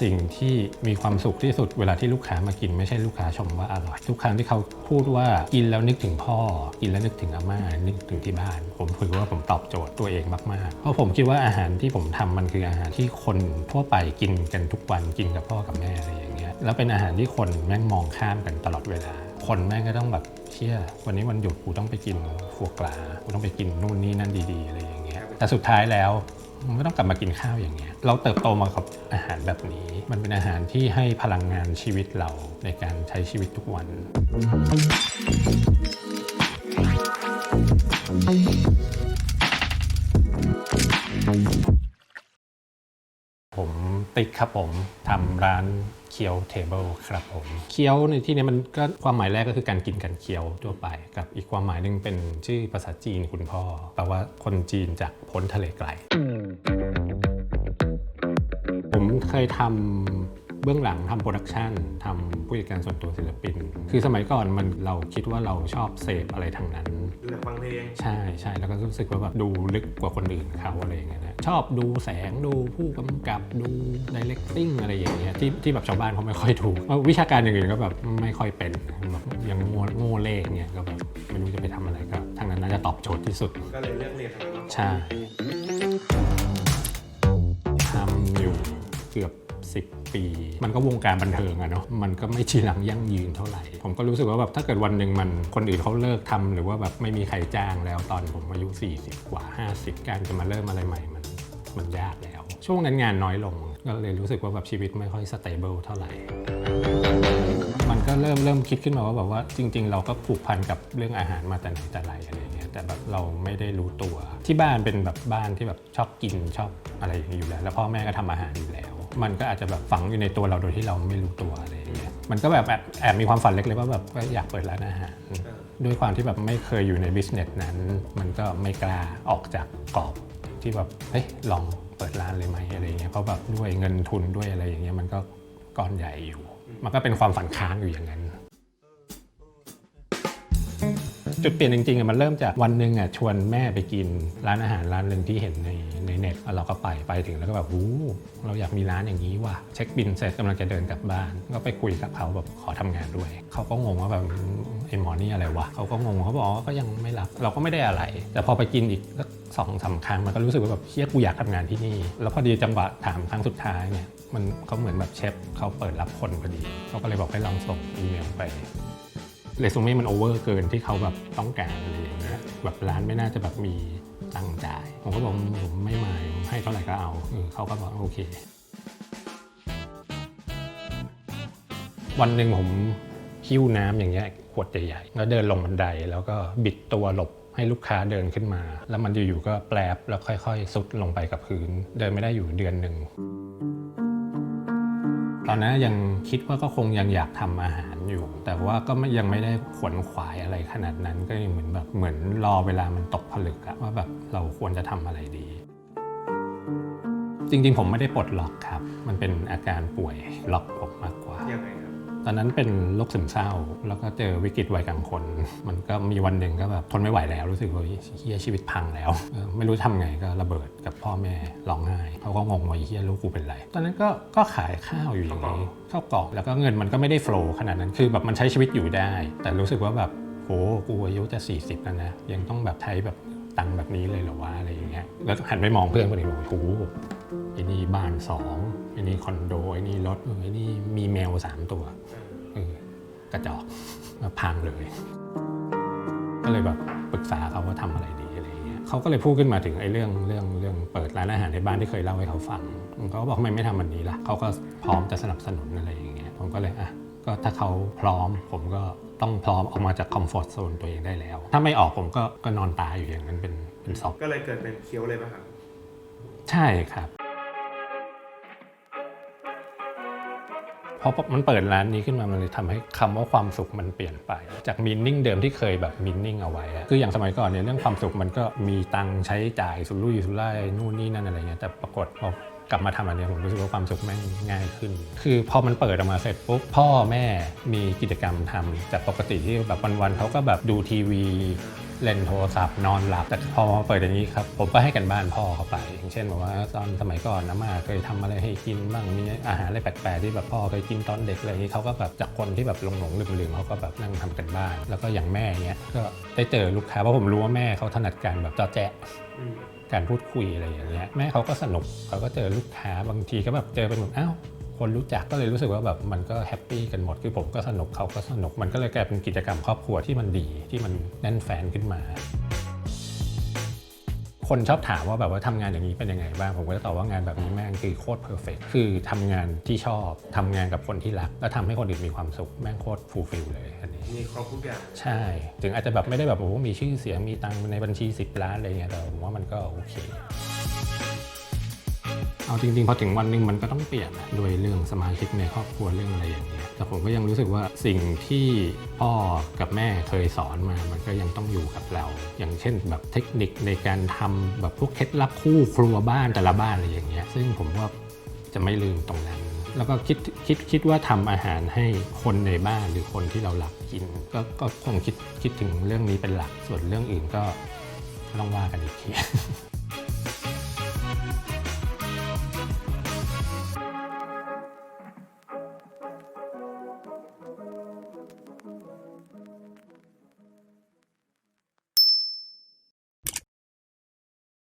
สิ่งที่มีความสุขที่สุดเวลาที่ลูกค้ามากิน ไม่ใช่ลูกค้าชมว่าอร่อย ทุกครั้งที่เขาพูดว่ากินแล้วนึกถึงพ่อ กินแล้วนึกถึงอาม่านึกถึงที่บ้าน ผมถือว่าผมตอบโจทย์ตัวเองมากๆ เพราะผมคิดว่าอาหารที่ผมทำมันคืออาหารที่คนทั่วไปกินกันทุกวันกินกับพ่อกับแม่อะไรอย่างเงี้ยแล้วเป็นอาหารที่คนแม่งมองข้ามกันตลอดเวลาคนแม่งก็ต้องแบบเชื่อวันนี้วันหยุดกูต้องไปกินฟัวกลากูต้องไปกินนู่นนี่นั่นดีๆอะไรอย่างเงี้ยแต่สุดท้ายแล้ว มันก็ต้องกลับมากินข้าวอย่างเงี้ยเราเติบโตมากับอาหารแบบนี้ มันเป็นอาหารที่ให้พลังงานชีวิตเราในการใช้ชีวิตทุกวันผมติ๊กครับผมทำร้านเคียวเทเบิลครับผมเคียวในที่นี้มันก็ความหมายแรกก็คือการกินกันเคียวทั่วไป กับอีกความหมายหนึ่งเป็นชื่อภาษาจีนคุณพ่อแปลว่าคนจีนจากพ้นทะเลไกล ผมเคยทำเบื้องหลังทำโปรดักชันทำผู้จัดการส่วนตัวศิลปิน คือสมัยก่อนมันเราคิดว่าเราชอบเสพอะไรทางนั้น ดูแต่ฟังเพลงใช่ใช่แล้วก็รู้สึกว่าแบบดูลึกกว่าคนอื่นเขาอะไรอย่างเงี้ยนะชอบดูแสงดูผู้กำกับดูดีเล c ติ้งอะไรอย่างเงี้ยที่ที่แบบชาวบ้านเขาไม่ค่อยถูกเพราะวิชาการอย่างอื่นก็แบบไม่ค่อยเป็นแบบยังโง่โง่เลขเนี่ยก็แบบไม่รู้จะไปทำอะไรก็ทางนั้นน่าจะตอบโจทย์ที่สุดก็เลยเลือกเรียนทางนั้นใช่ เกือบ 10 ปี มันก็วงการบันเทิงอะเนาะมันก็ไม่ชีรังยั่งยืนเท่าไหร่ ผมก็รู้สึกว่าแบบถ้าเกิดวันหนึ่งมันคนอื่นเขาเลิกทำหรือว่าแบบไม่มีใครจ้างแล้วตอนผมอายุ 40 กว่า 50 การจะมาเริ่มอะไรใหม่มันมันยากแล้ว ช่วงนั้นงานน้อยลง ก็เลยรู้สึกว่าแบบชีวิตไม่ค่อยสเตเบิลเท่าไหร่ มันก็เริ่มเริ่มคิดขึ้นมาว่าแบบว่าจริง ๆ เราก็ผูกพันกับเรื่องอาหารมาแต่ไหนแต่ไรอะไรเงี้ยแต่แบบเราไม่ได้รู้ตัว ที่บ้านเป็นแบบบ้านที่แบบชอบกินชอบอะไรอย่างนี้อยู่แล้ว แล้วพ่อแม่ก็ทำอาหารอยู่แล้ว มันก็อาจจะแบบฝังอยู่ในตัวเราโดยที่เราไม่รู้ตัวอะไรอย่างเงี้ยมันก็แบบแอบแอบมีความฝันเล็กๆว่าแบบก็อยากเปิดร้านอาหารด้วยความที่แบบไม่เคยอยู่ในบิสเนสนั้น มันก็ไม่กล้าออกจากกรอบที่แบบเฮ้ยลองเปิดร้านเลยไหมอะไรเงี้ยเพราะแบบด้วยเงินทุนด้วยอะไรอย่างเงี้ยมันก็ก้อนใหญ่อยู่ มันก็เป็นความฝันค้างอยู่อย่างนั้น จุดเปลี่ยนจริงๆอะมันเริ่มจากวันหนึ่งอะชวนแม่ไปกินร้านอาหารร้านหนึ่งที่เห็นในในเน็ตเราก็ไปไปถึงแล้วก็แบบหูเราอยากมีร้านอย่างนี้ว่ะเช็คบินเสร็จกำลังจะเดินกลับบ้าน ก็ไปคุยกับเขาแบบขอทำงานด้วย เขาก็งงว่าแบบไอ้หมอนี่อะไรวะเขาก็งงเขาบอกว่าก็ยังไม่รับเราก็ไม่ได้อะไร แต่พอไปกินอีกสักสองสาครั้งมันก็รู้สึกว่าแบบเฮียกูอยากทำงานที่นี่ แล้วพอดีจังหวะถามครั้งสุดท้ายเนี่ยมันเขาเหมือนแบบเชฟเขาเปิดรับคนพอดี เขาก็เลยบอกให้ลองส่งอีเมลไป เรซูเม่มันโอเวอร์เกินที่เขาแบบต้องการอะไรอย่างเงี้ยแบบร้านไม่น่าจะแบบมีตังค์จ่าย ผมก็บอกผมไม่มายให้เท่าไหร่ก็เอาเขาก็บอกโอเค วันหนึ่งผมหิ้วน้ำอย่างเงี้ยขวดใหญ่ๆแล้วเดินลงบันไดแล้วก็บิดตัวหลบให้ลูกค้าเดินขึ้นมา แล้วมันอยู่ๆก็แปลบแล้วค่อยๆซุดลงไปกับพื้น เดินไม่ได้อยู่เดือนหนึ่ง ตอนนั้นยังคิดว่าก็คงยังอยากทำอาหารอยู่ แต่ว่าก็ยังไม่ได้ขวนขวายอะไรขนาดนั้นก็ยังเหมือนแบบเหมือนรอเวลามันตกผลึกอะว่าแบบเราควรจะทำอะไรดี จริงๆ ผมไม่ได้ปลดล็อกครับ มันเป็นอาการป่วยล็อกผมมากกว่ายังไง ตอนนั้นเป็นโรคซึมเศร้า แล้วก็เจอวิกฤตวัยกลางคน มันก็มีวันหนึ่งก็แบบทนไม่ไหวแล้วรู้สึกว่าเฮียชีวิตพังแล้วเออไม่รู้ทำไงก็ระเบิดกับพ่อแม่ร้องไห้เขาก็งงว่าเฮียลูกกูเป็นไรตอนนั้นก็ก็ขายข้าวอยู่อย่างนี้ข้าวกล่องแล้วก็เงินมันก็ไม่ได้โฟลว์ขนาดนั้นคือแบบมันใช้ชีวิตอยู่ได้ แต่รู้สึกว่าแบบโหกูอายุจะ 40 แล้วนะยังต้องแบบใช้แบบตังค์แบบนี้เลยเหรอวะอะไรอย่างเงี้ยแล้วหันไปมองเพื่อนคนอื่นบอกโหไอ้นี่บ้านสองไอ้นี่คอนโดไอ้นี่รถเออไอ้นี่มีแมวสามตัวเออกระจอกมาพังเลย ก็เลยแบบปรึกษาเขาว่าทำอะไรดีอะไรอย่างเงี้ยเขาก็เลยพูดขึ้นมาถึงไอ้เรื่องเรื่องเรื่องเปิดร้านอาหารในบ้านที่เคยเล่าให้เขาฟังเขาก็บอกทำไมไม่ทำอันนี้ล่ะเขาก็พร้อมจะสนับสนุนอะไรอย่างเงี้ยผมก็เลยอะก็ถ้าเขาพร้อมผมก็ต้องพร้อมออกมาจากคอมฟอร์ทโซนตัวเองได้แล้ว ถ้าไม่ออกผมก็ก็นอนตายอยู่อย่างนั้นเป็นเป็นศพก็เลยเกิดเป็นเคี้ยวเลยป่ะครับ ใช่ครับ ราะมันเปิดร้านนี้ขึ้นมามันเลยทำให้คำว่าความสุขมันเปลี่ยนไป จากมินนิ่งเดิมที่เคยแบบมินนิ่งเอาไว้ คืออย่างสมัยก่อนเนี่ยเรื่องความสุขมันก็มีตังใช้จ่ายสุรุ่ยสุร่ายนู่นนี่นั่นอะไรเงี้ยแต่ปรากฏพอกลับมาทำอันนี้ผมรู้สึกว่าความสุขแม่งง่ายขึ้น คือพอมันเปิดออกมาเสร็จปุ๊บพ่อแม่มีกิจกรรมทำจากปกติที่แบบวันๆเขาก็แบบดูทีวี เล่นโทรศัพท์นอนหลับ แต่พอมาเปิดอย่างนี้ครับ ผมก็ให้กันบ้านพ่อเขาไป อย่างเช่นแบบว่าตอนสมัยก่อนนะมาเคยทำอะไรให้กินบ้างมีอาหารอะไรแปลกๆที่แบบพ่อเคยกินตอนเด็กอะไรอย่างนี้เขาก็แบบจากคนที่แบบหลงๆลืมๆเขาก็แบบนั่งทำกันบ้าน แล้วก็อย่างแม่เนี้ยก็ได้เจอลูกค้าเพราะผมรู้ว่าแม่เขาถนัดการแบบจาะแจ๊ะการพูดคุยอะไรอย่างเงี้ยแม่เขาก็สนุกเขาก็เจอลูกค้าบางทีก็แบบเจอเป็นแบบอ้าว คนรู้จักก็เลยรู้สึกว่าแบบมันก็แฮปปี้กันหมดคือผมก็สนุกเขาก็สนุกมันก็เลยกลายเป็นกิจกรรมครอบครัวที่มันดีที่มันแน่นแฟนขึ้นมา คนชอบถามว่าแบบว่าทำงานอย่างนี้เป็นยังไงบ้างผมก็จะตอบว่างานแบบนี้แม่งคือโคตรเพอร์เฟกคือทำงานที่ชอบทำงานกับคนที่รัก แล้วทำให้คนอื่นมีความสุขแม่งโคตรฟูลฟิลเลยอันนี้ มีครบทุกอย่างใช่ ถึงอาจจะแบบไม่ได้แบบโอ้โหมีชื่อเสียงมีตังค์ในบัญชี 10 ล้านอะไรเงี้ยแต่ผมว่ามันก็โอเค เอาจริงๆพอถึงวันหนึ่งมันก็ต้องเปลี่ยนนะด้วยเรื่องสมาชิกในครอบครัวเรื่องอะไรอย่างเงี้ยแต่ผมก็ยังรู้สึกว่าสิ่งที่พ่อกับแม่เคยสอนมา มันก็ยังต้องอยู่กับเรา อย่างเช่น แบบเทคนิคในการทำแบบพวกเคล็ดลับคู่ครัวบ้านแต่ละบ้านอะไรอย่างเงี้ยซึ่งผมว่าจะไม่ลืมตรงนั้น แล้วก็คิดคิดคิดว่าทำอาหารให้คนในบ้านหรือคนที่เรารักกิน ก็ก็คงคิดคิดถึงเรื่องนี้เป็นหลักส่วนเรื่องอื่นก็ต้องว่ากันอีกที